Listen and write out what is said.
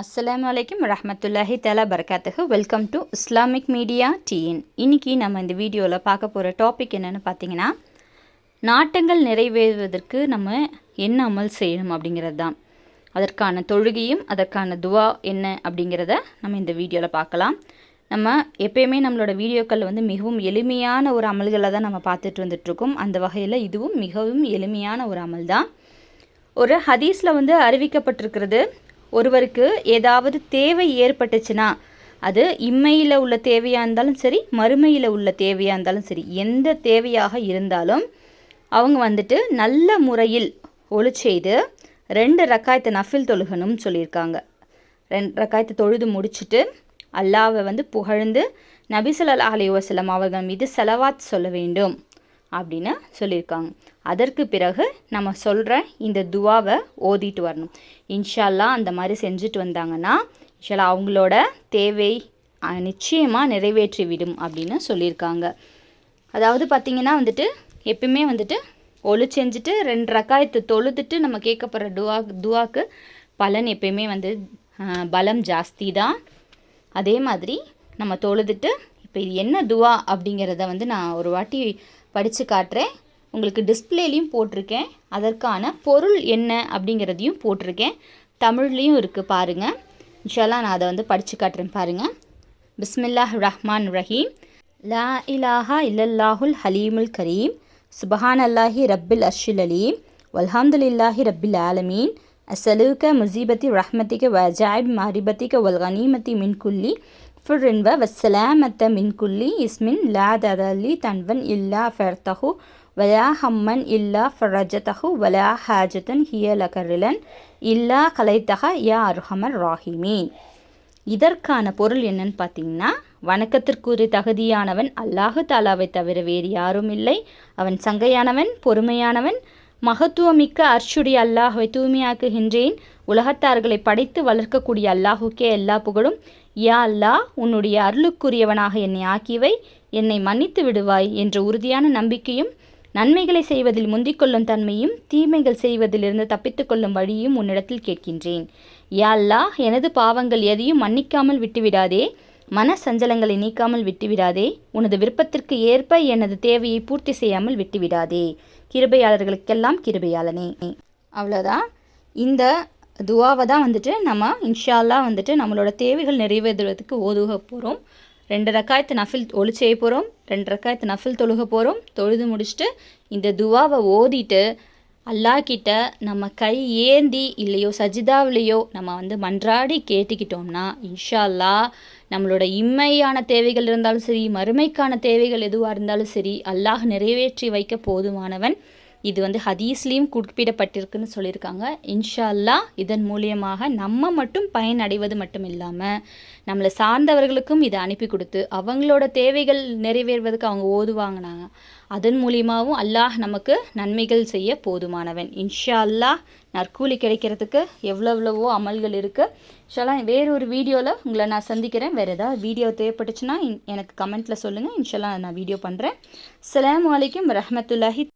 அஸ்லாம் வலைக்கம் ரஹமத்துல்லாஹி தலா பரகாத்துக்கு welcome to Islamic media TN இன்னைக்கு நம்ம இந்த வீடியோவில் பார்க்க போகிற டாபிக் என்னென்னு பார்த்தீங்கன்னா நாட்டங்கள் நிறைவேறுவதற்கு நம்ம என்ன அமல் செய்யணும் அப்படிங்கிறது தான். அதற்கான தொழுகையும் அதற்கான துவா என்ன அப்படிங்கிறத நம்ம இந்த வீடியோவில் பார்க்கலாம். நம்ம எப்பயுமே நம்மளோட வீடியோக்கள் வந்து மிகவும் எளிமையான ஒரு அமல்களை தான் நம்ம பார்த்துட்டு வந்துட்ருக்கோம் அந்த வகையில் இதுவும் மிகவும் எளிமையான ஒரு அமல் தான். ஒரு ஹதீஸில் வந்து அறிவிக்கப்பட்டிருக்கிறது ஒருவருக்கு ஏதாவது தேவை ஏற்பட்டுச்சுன்னா அது இம்மையில் உள்ள தேவையாக இருந்தாலும் சரி மறுமையில் உள்ள தேவையாக இருந்தாலும் சரி எந்த தேவையாக இருந்தாலும் அவங்க வந்துட்டு நல்ல முறையில் ஒளி செய்து ரெண்டு ரக்காயத்தை நஃபில் தொழுகணும்னு சொல்லியிருக்காங்க. ரெண்டு ரக்காயத்தை தொழுது முடிச்சுட்டு அல்லாவை வந்து புகழ்ந்து நபிசல்லா அலி வசலம் அவர்கள் மீது செலவாத் சொல்ல வேண்டும் அப்படின்னு சொல்லியிருக்காங்க. அதற்கு பிறகு நம்ம சொல்கிற இந்த துவாவை ஓதிட்டு வரணும். இன்ஷால்லா அந்த மாதிரி செஞ்சுட்டு வந்தாங்கன்னா இன்ஷால்லா அவங்களோட தேவை நிச்சயமாக நிறைவேற்றி விடும் அப்படின்னு சொல்லியிருக்காங்க. அதாவது பார்த்திங்கன்னா வந்துட்டு எப்பயுமே வந்துட்டு ஒளி செஞ்சுட்டு ரெண்டு ரக்காயத்தை தொழுதுட்டு நம்ம கேட்கப்படுற துவா துவாக்கு பலன் எப்பயுமே வந்து பலம் ஜாஸ்தி தான். அதே மாதிரி நம்ம தொழுதுட்டு இப்போ இது என்ன துவா அப்படிங்கிறத வந்து நான் ஒரு வாட்டி படித்து காட்டுறேன். உங்களுக்கு டிஸ்பிளேலையும் போட்டிருக்கேன். அதற்கான பொருள் என்ன அப்படிங்கிறதையும் போட்டிருக்கேன். தமிழ்லேயும் இருக்குது பாருங்கள் இன்ஷால்லாம் நான் அதை வந்து படித்து காட்டுறேன் பாருங்கள் பிஸ்மில்லாஹ் ரஹ்மான் ரஹீம். லா இலாஹா இல்லல்லாஹுல் ஹலீமுல் கரீம். சுபஹான் அல்லாஹி ரப்பில் அர்ஷில் அலீம். வல்ஹம்துலில்லாஹி ரப்பில் ஆலமீன். அசலுக்க முசீபத்தி ரஹ்மத்திக வஜாயிப் மாரிபத்திக வல் கனீமத்தி மின் குல்லி. ஃபுர்ரின்வ வசலாமத்த மின்குல்லி இஸ்மின் லா ததலி தன்வன் இல்லா ஃபர்தஹு. வலா ஹம்மன் இல்லா ஃபரஜதஹு வலா ஹாஜதன் ஹிய லகரிலன் இல்லா கலைத்தக யா அருஹமர் ராஹிமீன் இதற்கான பொருள் என்னன்னு பார்த்தீங்கன்னா வணக்கத்திற்குரிய தகுதியானவன் அல்லாஹு தாலாவை தவிர வேறு யாரும் இல்லை. அவன் சங்கையானவன் பொறுமையானவன் மகத்துவமிக்க அர்ஷுடைய அல்லாஹுவை தூய்மையாக்குகின்றேன். உலகத்தார்களை படைத்து வளர்க்கக்கூடிய அல்லாஹுக்கே எல்லா புகழும். யா அல்லாஹ் உன்னுடைய அருளுக்குரியவனாக என்னை ஆக்கிவை. என்னை மன்னித்து விடுவாய் என்ற உறுதியான நம்பிக்கையும் நன்மைகளை செய்வதில் முந்திக்கொள்ளும் தன்மையும் தீமைகள் செய்வதிலிருந்து தப்பித்துக்கொள்ளும் வழியும் உன்னிடத்தில் கேட்கின்றேன். யாழ்லா எனது பாவங்கள் எதையும் மன்னிக்காமல் விட்டுவிடாதே. மன சஞ்சலங்களை நீக்காமல் விட்டுவிடாதே. உனது விருப்பத்திற்கு ஏற்ப எனது தேவையை பூர்த்தி செய்யாமல் விட்டுவிடாதே. கிருபையாளர்களுக்கெல்லாம் கிருபையாளனே. அவ்வளோதான் இந்த துவாவை தான் வந்துட்டு நம்ம இன்ஷால்லா வந்துட்டு நம்மளோட தேவைகள் நிறைவேறுவதற்கு ஓதுக போகிறோம் ரெண்டு ரக்காயத்து நஃபில் ஒளி செய்ய போகிறோம் ரெண்டு ரக்காயத்து நஃபில் தொழுக போகிறோம் தொழுது முடிச்சுட்டு இந்த துவாவை ஓதிட்டு அல்லாக்கிட்ட நம்ம கை ஏந்தி இல்லையோ சஜிதாவிலையோ நம்ம வந்து மன்றாடி கேட்டுக்கிட்டோம்னா இன்ஷா அல்லா நம்மளோட இம்மையான தேவைகள் இருந்தாலும் சரி மறுமைக்கான தேவைகள் எதுவாக இருந்தாலும் சரி அல்லாஹ் நிறைவேற்றி வைக்க போதுமானவன். இது வந்து ஹதீஸ்லேயும் குறிப்பிடப்பட்டிருக்குன்னு சொல்லியிருக்காங்க. இன்ஷா அல்லா இதன் மூலியமாக நம்ம மட்டும் பயனடைவது மட்டும் இல்லாமல் நம்மளை சார்ந்தவர்களுக்கும் இதை அனுப்பி கொடுத்து அவங்களோட தேவைகள் நிறைவேறுவதற்கு அவங்க ஓதுவாங்கனாங்க. அதன் மூலியமாகவும் அல்லாஹ் நமக்கு நன்மைகள் செய்ய போதுமானவன். இன்ஷா அல்லாஹ் நற்கூலி கிடைக்கிறதுக்கு எவ்வளோ எவ்வளவோ அமல்கள் இருக்குது இன்ஷால்லாம் வேறொரு வீடியோவில் உங்களை நான் சந்திக்கிறேன். வேறு ஏதாவது வீடியோ தேவைப்பட்டுச்சுன்னா எனக்கு கமெண்ட்டில் சொல்லுங்கள் இன்ஷால்லாம் நான் வீடியோ பண்ணுறேன் அலாம் வலைக்கம் ரஹமத்துல்லாஹி